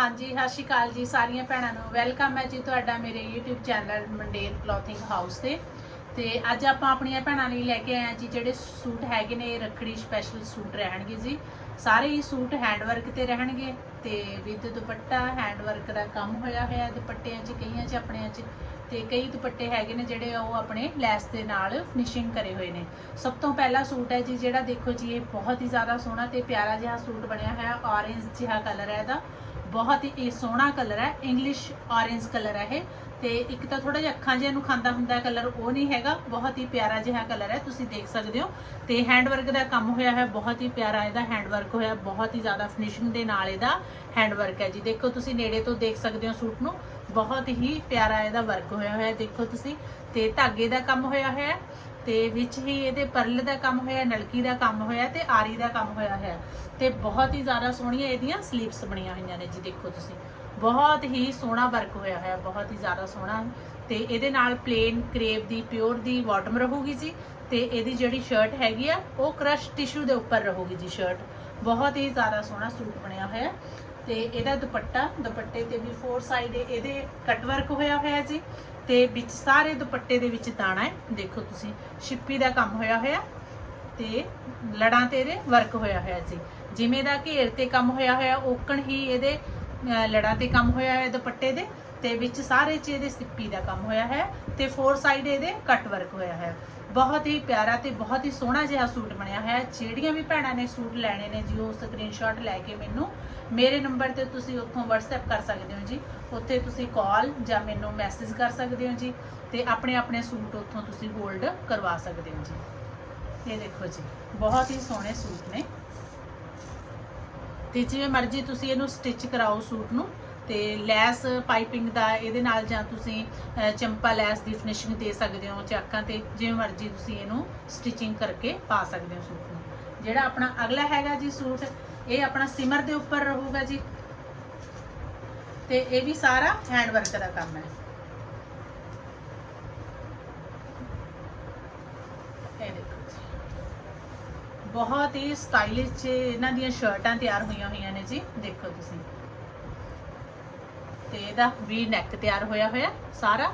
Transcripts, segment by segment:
ਹਾਂਜੀ, ਸਤਿ ਸ਼੍ਰੀ ਅਕਾਲ ਜੀ ਸਾਰੀਆਂ ਭੈਣਾਂ ਨੂੰ। ਵੈਲਕਮ ਹੈ ਜੀ ਤੁਹਾਡਾ ਮੇਰੇ YouTube channel Mander clothing house ਤੇ। ਤੇ ਅੱਜ ਆਪਾਂ ਆਪਣੀਆਂ ਭੈਣਾਂ ਲਈ ਲੈ ਕੇ ਆਏ ਹਾਂ ਜੀ, ਜਿਹੜੇ ਸੂਟ ਹੈਗੇ ਨੇ ਇਹ ਰੱਖੜੀ ਸਪੈਸ਼ਲ ਸੂਟ ਰਹਿਣਗੇ ਜੀ। ਸਾਰੇ ਹੀ ਸੂਟ ਹੈਂਡਵਰਕ ਤੇ ਰਹਿਣਗੇ ਤੇ ਵਿਦ ਦੁਪੱਟਾ ਹੈਂਡਵਰਕ ਦਾ ਕੰਮ ਹੋਇਆ ਹੋਇਆ, ਦੁਪੱਟਿਆਂ 'ਚ, ਕਈਆਂ 'ਚ, ਆਪਣਿਆਂ 'ਚ। ਤੇ ਕਈ ਦੁਪੱਟੇ ਹੈਗੇ ਨੇ ਜਿਹੜੇ ਉਹ ਆਪਣੇ ਲੈਸ ਦੇ ਨਾਲ ਫਿਨਿਸ਼ਿੰਗ ਕਰੇ ਹੋਏ ਨੇ। ਸਭ ਤੋਂ ਪਹਿਲਾ ਸੂਟ ਹੈ ਜੀ, ਜਿਹੜਾ ਦੇਖੋ ਜੀ, ਇਹ ਬਹੁਤ ਹੀ ਜ਼ਿਆਦਾ ਸੋਹਣਾ ਤੇ ਪਿਆਰਾ ਜਿਹਾ ਸੂਟ ਬਣਿਆ ਹੋਇਆ ਔਰੇਂਜ ਜਿਹਾ ਕਲਰ ਹੈ ਇਹਦਾ। ਬਹੁਤ ਹੀ ਸੋਹਣਾ ਕਲਰ ਹੈ ਇੰਗਲਿਸ਼ ਔਰੇਂਜ ਕਲਰ ਹੈ ਇਹ। ਤੇ ਇੱਕ ਤਾਂ ਥੋੜਾ ਜਿਹਾ ਅੱਖਾਂ ਜਿਹਾ ਨੂੰ ਖਾਂਦਾ ਹੁੰਦਾ ਕਲਰ, ਉਹ ਨਹੀਂ ਹੈਗਾ। ਬਹੁਤ ਹੀ ਪਿਆਰਾ ਜਿਹਾ ਕਲਰ ਹੈ, ਤੁਸੀਂ ਦੇਖ ਸਕਦੇ ਹੋ। ਤੇ ਹੈਂਡ ਵਰਕ ਦਾ ਕੰਮ ਹੋਇਆ ਹੈ, ਬਹੁਤ ਹੀ ਪਿਆਰਾ ਇਹਦਾ ਹੈਂਡ ਵਰਕ ਹੋਇਆ, ਬਹੁਤ ਹੀ ਜ਼ਿਆਦਾ ਫਿਨਿਸ਼ਿੰਗ ਦੇ ਨਾਲ ਇਹਦਾ ਹੈਂਡ ਵਰਕ ਹੈ ਜੀ। ਦੇਖੋ ਤੁਸੀਂ ਨੇੜੇ ਤੋਂ ਦੇਖ ਸਕਦੇ ਹੋ ਸੂਟ ਨੂੰ, ਬਹੁਤ ਹੀ ਪਿਆਰਾ ਇਹਦਾ ਵਰਕ ਹੋਇਆ ਹੋਇਆ, ਦੇਖੋ ਤੁਸੀਂ। ਤੇ ਧਾਗੇ ਦਾ ਕੰਮ ਹੋਇਆ ਹੋਇਆ ਤੇ ਵਿੱਚ ਹੀ ਇਹਦੇ ਪਰਲ ਦਾ ਕੰਮ ਹੋਇਆ, ਨਲਕੀ ਦਾ ਕੰਮ ਹੋਇਆ ਤੇ ਆਰੀ ਦਾ ਕੰਮ ਹੋਇਆ ਹੈ ਤੇ ਬਹੁਤ ਹੀ ਜ਼ਿਆਦਾ ਸੋਹਣੀਆਂ ਇਹਦੀਆਂ ਸਲੀਵਸ ਬਣੀਆਂ ਹੋਈਆਂ ਨੇ ਜੀ, ਦੇਖੋ ਤੁਸੀਂ। ਬਹੁਤ ਹੀ ਸੋਹਣਾ ਵਰਕ ਹੋਇਆ ਹੋਇਆ, ਬਹੁਤ ਹੀ ਜ਼ਿਆਦਾ ਸੋਹਣਾ। ਤੇ ਇਹਦੇ ਨਾਲ ਪਲੇਨ ਕਰੇਵ ਦੀ ਪਿਓਰ ਦੀ ਬਾਟਮ ਰਹੂਗੀ ਜੀ ਤੇ ਇਹਦੀ ਜਿਹੜੀ ਸ਼ਰਟ ਹੈਗੀ ਆ, ਉਹ ਕ੍ਰਸ਼ ਟਿਸ਼ੂ ਦੇ ਉੱਪਰ ਰਹੂਗੀ ਜੀ ਸ਼ਰਟ ਬਹੁਤ ਹੀ ਜ਼ਿਆਦਾ ਸੋਹਣਾ ਸੂਟ ਬਣਿਆ ਹੋਇਆ। ਤੇ ਇਹਦਾ ਦੁਪੱਟਾ, ਦੁਪੱਟੇ ਤੇ ਵੀ ਫੋਰ ਸਾਈਡ ਇਹਦੇ ਕੱਟ ਵਰਕ ਹੋਇਆ ਹੋਇਆ ਜੀ। ਤੇ ਵਿੱਚ ਸਾਰੇ ਦੁਪੱਟੇ ਦੇ ਵਿੱਚ ਦਾਣਾ ਹੈ। ਦੇਖੋ ਤੁਸੀਂ ਸ਼ਿੱਪੀ ਦਾ ਕੰਮ ਹੋਇਆ ਹੋਇਆ ਤੇ ਲੜਾਂ ਤੇ ਇਹਦੇ ਵਰਕ ਹੋਇਆ ਹੋਇਆ ਜੀ ਜਿਵੇਂ ਦਾ ਘੇਰ ਤੇ ਕੰਮ ਹੋਇਆ ਹੋਇਆ, ਓਕਣ ਹੀ ਇਹਦੇ ਲੜਾਂ ਤੇ ਕੰਮ ਹੋਇਆ ਹੋਇਆ ਦੁਪੱਟੇ ਦੇ ਤੇ ਵਿੱਚ ਸਾਰੇ ਚ ਇਹਦੇ ਸਿੱਪੀ ਦਾ ਕੰਮ ਹੋਇਆ ਹੈ ਤੇ ਫੋਰ ਸਾਈਡ ਇਹਦੇ ਕੱਟ ਵਰਕ ਹੋਇਆ ਹੈ ਬਹੁਤ ਹੀ ਪਿਆਰਾ ਤੇ ਬਹੁਤ ਹੀ ਸੋਹਣਾ ਜਿਹਾ ਸੂਟ ਬਣਿਆ ਹੋਇਆ। ਜਿਹੜੀਆਂ ਵੀ ਭੈਣਾਂ ਨੇ ਸੂਟ ਲੈਣੇ ਨੇ ਜੀ, ਉਹ ਸਕਰੀਨਸ਼ਾਟ ਲੈ ਕੇ ਮੈਨੂੰ ਮੇਰੇ ਨੰਬਰ ਤੇ ਤੁਸੀਂ ਉੱਥੋਂ WhatsApp ਕਰ ਸਕਦੇ ਹੋ ਜੀ। ਉੱਥੇ ਤੁਸੀਂ ਕਾਲ ਜਾਂ ਮੈਨੂੰ ਮੈਸੇਜ ਕਰ ਸਕਦੇ ਹੋ ਜੀ ਤੇ ਆਪਣੇ ਆਪਣੇ ਸੂਟ ਉੱਥੋਂ ਤੁਸੀਂ ਹੋਲਡ ਕਰਵਾ ਸਕਦੇ ਹੋ ਜੀ। ਇਹ ਦੇਖੋ ਜੀ, ਬਹੁਤ ਹੀ ਸੋਹਣੇ ਸੂਟ ਨੇ। ਤੇ ਜਿਵੇਂ ਮਰਜ਼ੀ ਤੁਸੀਂ ਇਹਨੂੰ ਸਟਿਚ ਕਰਾਓ ਸੂਟ ਨੂੰ ਤੇ ਲੈਸ ਪਾਈਪਿੰਗ ਦਾ ਇਹਦੇ ਨਾਲ ਜਾਂ ਤੁਸੀਂ ਚੰਪਾ ਲੈਸ ਦੀ ਫਿਨਿਸ਼ਿੰਗ ਦੇ ਸਕਦੇ ਹੋ ਚਾਕਾਂ ਤੇ, ਜਿਵੇਂ ਮਰਜ਼ੀ ਤੁਸੀਂ ਇਹਨੂੰ ਸਟਿਚਿੰਗ ਕਰਕੇ ਪਾ ਸਕਦੇ ਹੋ ਸੂਟ ਨੂੰ। ਜਿਹੜਾ ਆਪਣਾ ਅਗਲਾ ਹੈਗਾ ਜੀ ਸੂਟ ਇਹ ਆਪਣਾ ਸਿਮਰ ਦੇ ਉੱਪਰ ਰਹੂਗਾ ਜੀ। ਤੇ ਇਹ ਵੀ ਸਾਰਾ ਹੈਂਡ ਵਰਕ ਦਾ ਕੰਮ ਹੈ। ਇਹ ਦੇਖੋ ਜੀ। ਬਹੁਤ ਹੀ ਸਟਾਈਲਿਸ਼ ਇਹਨਾਂ ਦੀਆਂ ਸ਼ਰਟਾਂ ਤਿਆਰ ਹੋਈਆਂ ਹੋਈਆਂ ਨੇ ਜੀ, ਦੇਖੋ ਤੁਸੀਂ। ਤੇ ਇਹਦਾ ਵੀ ਨੈਕ ਤਿਆਰ ਹੋਇਆ ਹੋਇਆ, ਸਾਰਾ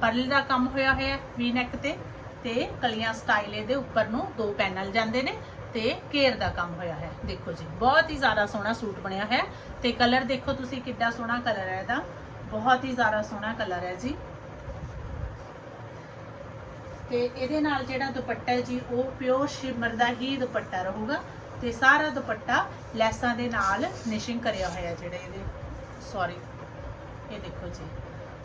ਪਰਲ ਦਾ ਕੰਮ ਹੋਇਆ ਹੋਇਆ ਵੀ ਨੈਕ ਤੇ। ਤੇ ਕਲੀਆਂ ਸਟਾਈਲ ਇਹਦੇ ਉੱਪਰ ਨੂੰ ਦੋ ਪੈਨਲ ਜਾਂਦੇ ਨੇ। ਤੇ ਘੇਰ ਦਾ ਕੰਮ ਹੋਇਆ ਹੈ। ਦੇਖੋ ਜੀ, ਬਹੁਤ ਹੀ ਜ਼ਿਆਦਾ ਸੋਹਣਾ ਸੂਟ ਬਣਿਆ ਹੈ ਤੇ ਕਲਰ ਦੇਖੋ ਤੁਸੀਂ ਕਿੱਡਾ ਸੋਹਣਾ ਕਲਰ ਹੈ ਇਹਦਾ। ਬਹੁਤ ਹੀ ਜ਼ਿਆਦਾ ਸੋਹਣਾ ਕਲਰ ਹੈ ਜੀ। ਤੇ ਇਹਦੇ ਨਾਲ ਜਿਹੜਾ ਦੁਪੱਟਾ ਜੀ, ਉਹ ਪਿਓਰ ਸ਼ਿਮਰ ਦਾ ਹੀ ਦੁਪੱਟਾ ਰਹੂਗਾ ਤੇ ਸਾਰਾ ਦੁਪੱਟਾ ਲੈਸਾਂ ਦੇ ਨਾਲ ਫਿਨਿਸ਼ਿੰਗ ਕਰਿਆ ਹੋਇਆ ਜਿਹੜਾ ਇਹਦੇ। ਸੌਰੀ ਇਹ ਦੇਖੋ ਜੀ।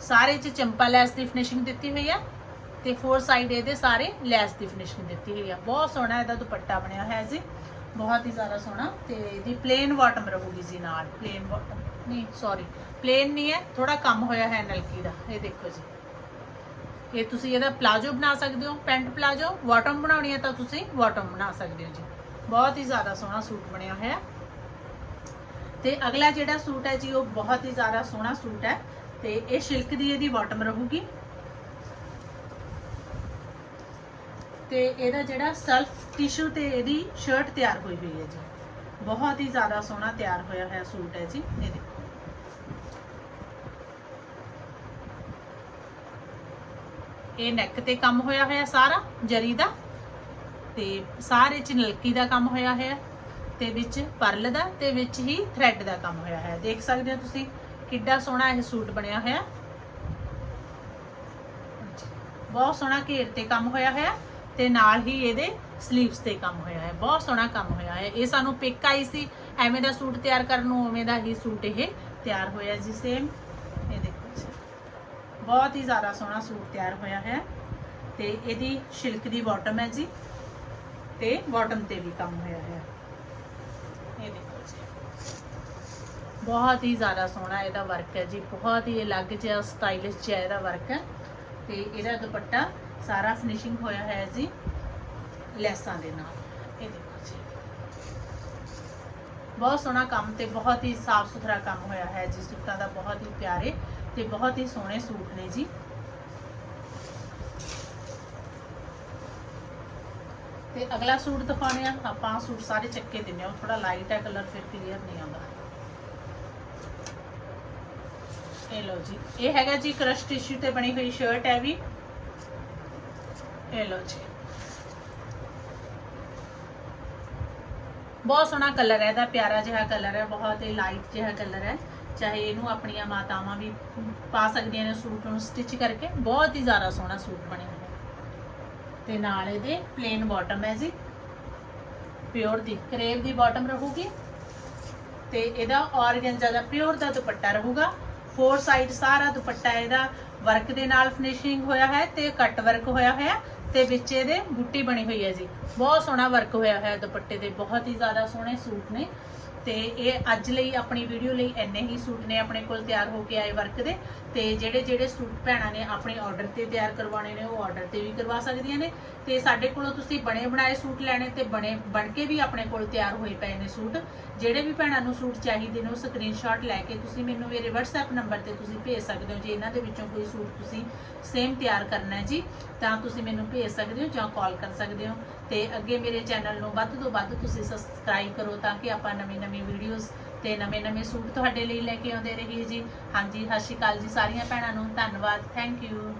ਸਾਰੇ ਚ ਚੰਪਾ ਲੈਸ ਦੀ ਫਿਨਿਸ਼ਿੰਗ ਦਿੱਤੀ ਹੋਈ ਹੈ ਤੇ ਫੋਰ ਸਾਈਡ ਇਹਦੇ ਸਾਰੇ ਲੈਸ ਦੀ ਫਿਨਿਸ਼ਿੰਗ ਦਿੱਤੀ ਹੋਈ ਆ। ਬਹੁਤ ਸੋਹਣਾ ਇਹਦਾ ਦੁਪੱਟਾ ਬਣਿਆ ਹੋਇਆ ਜੀ। ਬਹੁਤ ਹੀ ਜ਼ਿਆਦਾ ਸੋਹਣਾ ਤੇ ਇਹਦੀ ਪਲੇਨ ਬਾਟਮ ਰਹੂਗੀ ਜੀ ਨਾਲ। ਪਲੇਨ ਬਾਟਮ ਨਹੀਂ ਸੌਰੀ ਪਲੇਨ ਨਹੀਂ ਹੈ ਥੋੜਾ ਕੰਮ ਹੋਇਆ ਹੈ ਨਲਕੀ ਦਾ। ਇਹ ਦੇਖੋ ਜੀ। ਇਹ ਤੁਸੀਂ ਇਹਦਾ ਪਲਾਜੋ ਬਣਾ ਸਕਦੇ ਹੋ ਪੈਂਟ ਪਲਾਜੋ ਬਾਟਮ ਬਣਾਉਣੀ ਹੈ ਤਾਂ ਤੁਸੀਂ ਬਾਟਮ ਬਣਾ ਸਕਦੇ ਹੋ ਜੀ। ਬਹੁਤ ਹੀ ਜ਼ਿਆਦਾ ਸੋਹਣਾ ਸੂਟ ਬਣਿਆ ਹੋਇਆ। ਹੈ ਤੇ ਅਗਲਾ ਜਿਹੜਾ ਸੂਟ ਹੈ ਜੀ, ਉਹ ਬਹੁਤ ਹੀ ਜ਼ਿਆਦਾ ਸੋਹਣਾ ਸੂਟ ਹੈ ਤੇ ਇਹ ਸਿਲਕ ਦੀ ਇਹਦੀ ਬਾਟਮ ਰਹੂਗੀ। ਤੇ ਇਹਦਾ ਜਿਹੜਾ ਸੈਲਫ ਟਿਸ਼ੂ ਤੇ ਇਹਦੀ ਸ਼ਰਟ ਤਿਆਰ ਹੋਈ ਹੋਈ ਹੈ ਜੀ। ਬਹੁਤ ਹੀ ਜ਼ਿਆਦਾ ਸੋਹਣਾ ਤਿਆਰ ਹੋਇਆ ਹੋਇਆ ਸੂਟ ਹੈ ਜੀ, ਇਹ ਦੇਖੋ। ਇਹ ਨੈਕ ਤੇ ਕੰਮ ਹੋਇਆ ਹੋਇਆ ਸਾਰਾ, ਜਰੀ ਦਾ। ਤੇ ਸਾਰੇ ਚ ਨਲਕੀ ਦਾ ਕੰਮ ਹੋਇਆ ਹੋਇਆ, ਤੇ ਵਿੱਚ ਪਰਲ ਦਾ, ਤੇ ਵਿੱਚ ਹੀ ਥ੍ਰੈਡ ਦਾ ਕੰਮ ਹੋਇਆ ਹੈ ਦੇਖ ਸਕਦੇ ਹੋ ਤੁਸੀਂ ਕਿੱਡਾ ਸੋਹਣਾ ਇਹ ਸੂਟ ਬਣਿਆ ਹੋਇਆ। ਬਹੁਤ ਸੋਹਣਾ ਘੇਰ ਤੇ ਕੰਮ ਹੋਇਆ ਹੋਇਆ। ਤੇ ਨਾਲ ਹੀ ਇਹਦੇ 슬ੀਵਸ ਤੇ ਕੰਮ ਹੋਇਆ ਹੈ। ਬਹੁਤ ਸੋਹਣਾ ਕੰਮ ਹੋਇਆ ਹੈ। ਇਹ ਸਾਨੂੰ ਪਿਕ ਆਈ ਸੀ। ਐਵੇਂ ਦਾ ਸੂਟ ਤਿਆਰ ਕਰਨ ਨੂੰ ਉਵੇਂ ਦਾ ਹੀ ਸੂਟ ਇਹ ਤਿਆਰ ਹੋਇਆ ਜੀ ਸੇਮ ਇਹ ਦੇਖੋ ਜੀ। ਬਹੁਤ ਹੀ ਜ਼ਿਆਦਾ ਸੋਹਣਾ ਸੂਟ ਤਿਆਰ ਹੋਇਆ ਹੈ। ਤੇ ਇਹਦੀ ਸਿਲਕ ਦੀ ਬਾਟਮ ਹੈ ਜੀ। ਤੇ ਬਾਟਮ ਤੇ ਵੀ ਕੰਮ ਹੋਇਆ ਹੈ। ਇਹ ਦੇਖੋ ਜੀ। ਬਹੁਤ ਹੀ ਜ਼ਿਆਦਾ ਸੋਹਣਾ ਇਹਦਾ ਵਰਕ ਹੈ ਜੀ। ਬਹੁਤ ਹੀ ਅਲੱਗ ਜਿਹਾ ਸਟਾਈਲਿਸ਼ ਜਿਹਾ ਇਹਦਾ ਵਰਕ ਹੈ। ਤੇ ਇਹਦਾ ਦੁਪੱਟਾ ਸਾਰਾ ਫਿਨਿਸ਼ਿੰਗ ਹੋਇਆ ਹੈ ਜੀ। ਲੈਸਾਂ ਦੇ ਨਾਲ। ਇਹ ਦੇਖੋ ਜੀ। ਬਹੁਤ ਸੋਹਣਾ ਕੰਮ ਤੇ ਬਹੁਤ ਹੀ ਸਾਫ਼ ਸੁਥਰਾ ਕੰਮ ਹੋਇਆ ਹੈ ਜੀ। ਸੂਟਾਂ ਦਾ ਬਹੁਤ ਹੀ ਪਿਆਰੇ ਤੇ ਬਹੁਤ ਹੀ ਸੋਹਣੇ ਸੂਟ ਨੇ ਜੀ। ਤੇ ਅਗਲਾ ਸੂਟ ਦਿਖਾਉਣੇ ਆ ਆਪਾਂ ਸੂਟ ਸਾਰੇ ਚੱਕੇ ਦਿੰਨੇ ਆ ਥੋੜਾ ਲਾਈਟ ਹੈ ਕਲਰ ਫਿਰ ਕਲੀਅਰ ਨਹੀਂ ਆਉਂਦਾ। ਇਹ ਲਓ ਜੀ। ਇਹ ਹੈਗਾ ਜੀ ਕ੍ਰਸ਼ ਟਿਸ਼ੂ ਤੇ ਬਣੀ ਹੋਈ ਸ਼ਰਟ ਹੈ ਵੀ। ਇਹ ਲਓ ਜੀ। ਬਹੁਤ ਸੋਹਣਾ ਕਲਰ ਹੈ, ਇਹਦਾ ਪਿਆਰਾ ਜਿਹਾ ਕਲਰ ਹੈ, ਬਹੁਤ ਹੀ ਲਾਈਟ ਜਿਹਾ ਕਲਰ ਹੈ। ਚਾਹੇ ਇਹਨੂੰ ਆਪਣੀਆਂ ਮਾਤਾਵਾਂ ਵੀ ਪਾ ਸਕਦੀਆਂ ਨੇ ਸੂਟ ਨੂੰ ਸਟਿਚ ਕਰਕੇ, ਬਹੁਤ ਹੀ ਜ਼ਿਆਦਾ ਸੋਹਣਾ ਸੂਟ ਬਣਿਆ ਹੈ। ਤੇ ਨਾਲ ਇਹਦੇ ਪਲੇਨ ਬਾਟਮ ਹੈ ਜੀ। ਪਿਓਰ ਦੀ ਕਰੇਵ ਦੀ ਬਾਟਮ ਰਹੂਗੀ। ਤੇ ਇਹਦਾ ਔਰਗੈਂਜਾ ਦਾ ਪਿਓਰ ਦਾ ਦੁਪੱਟਾ ਰਹੂਗਾ। ਫੋਰ ਸਾਈਡ ਸਾਰਾ ਦੁਪੱਟਾ ਇਹਦਾ ਵਰਕ ਦੇ ਨਾਲ ਫਿਨਿਸ਼ਿੰਗ ਹੋਇਆ ਹੈ ਤੇ ਕੱਟ ਵਰਕ ਹੋਇਆ ਹੋਇਆ ਤੇ ਵਿੱਚ ਇਹਦੇ ਬੁੱਟੀ ਬਣੀ ਹੋਈ ਹੈ ਜੀ। ਬਹੁਤ ਸੋਹਣਾ ਵਰਕ ਹੋਇਆ ਹੋਇਆ ਦੁਪੱਟੇ ਦੇ, ਬਹੁਤ ਹੀ ਜ਼ਿਆਦਾ ਸੋਹਣੇ ਸੂਟ ਨੇ। ਤੇ ਇਹ ਅੱਜ ਲਈ ਆਪਣੀ ਵੀਡੀਓ ਲਈ ਇੰਨੇ ਹੀ ਸੂਟ ਨੇ ਆਪਣੇ ਕੋਲ ਤਿਆਰ ਹੋ ਕੇ ਆਏ ਵਰਕ ਦੇ। ਤੇ ਜਿਹੜੇ ਜਿਹੜੇ ਸੂਟ ਭੈਣਾਂ ਨੇ ਆਪਣੇ ਆਰਡਰ ਤੇ ਤਿਆਰ ਕਰਵਾਉਣੇ ਨੇ, ਉਹ ਆਰਡਰ ਤੇ ਵੀ ਕਰਵਾ ਸਕਦੀਆਂ ਨੇ। ਤੇ ਸਾਡੇ ਕੋਲੋਂ ਤੁਸੀਂ ਬਣੇ ਬਣਾਏ ਸੂਟ ਲੈਣੇ ਤੇ ਬਣੇ ਬਣ ਕੇ ਵੀ ਆਪਣੇ ਕੋਲ ਤਿਆਰ ਹੋਏ ਪਏ ਨੇ ਸੂਟ। ਜਿਹੜੇ ਵੀ ਭੈਣਾਂ ਨੂੰ ਸੂਟ ਚਾਹੀਦੇ ਨੇ, ਉਹ ਸਕਰੀਨਸ਼ਾਟ ਲੈ ਕੇ ਤੁਸੀਂ ਮੈਨੂੰ ਮੇਰੇ WhatsApp ਨੰਬਰ ਤੇ ਤੁਸੀਂ ਭੇਜ ਸਕਦੇ ਹੋ। ਜੇ ਇਹਨਾਂ ਦੇ ਵਿੱਚੋਂ ਕੋਈ ਸੂਟ ਤੁਸੀਂ ਸੇਮ ਤਿਆਰ ਕਰਨਾ ਹੈ ਜੀ, ਤਾਂ ਤੁਸੀਂ ਮੈਨੂੰ ਭੇਜ ਸਕਦੇ ਹੋ ਜਾਂ ਕਾਲ ਕਰ ਸਕਦੇ ਹੋ। ਤੇ ਅੱਗੇ ਮੇਰੇ ਚੈਨਲ ਨੂੰ ਵੱਧ ਤੋਂ ਵੱਧ ਤੁਸੀਂ ਸਬਸਕ੍ਰਾਈਬ ਕਰੋ ਤਾਂ ਕਿ ਆਪਾਂ ਨਵੀਂ ਨਵੀਂ ਵੀਡੀਓਜ਼ ਤੇ ਨਵੇਂ ਨਵੇਂ ਸੂਟ ਤੁਹਾਡੇ ਲਈ ਲੈ ਕੇ ਆਉਂਦੇ ਰਹੀਏ ਜੀ। ਹਾਂਜੀ, ਸਤਿ ਸ਼੍ਰੀ ਅਕਾਲ ਜੀ ਸਾਰੀਆਂ ਭੈਣਾਂ ਨੂੰ। ਧੰਨਵਾਦ। Thank you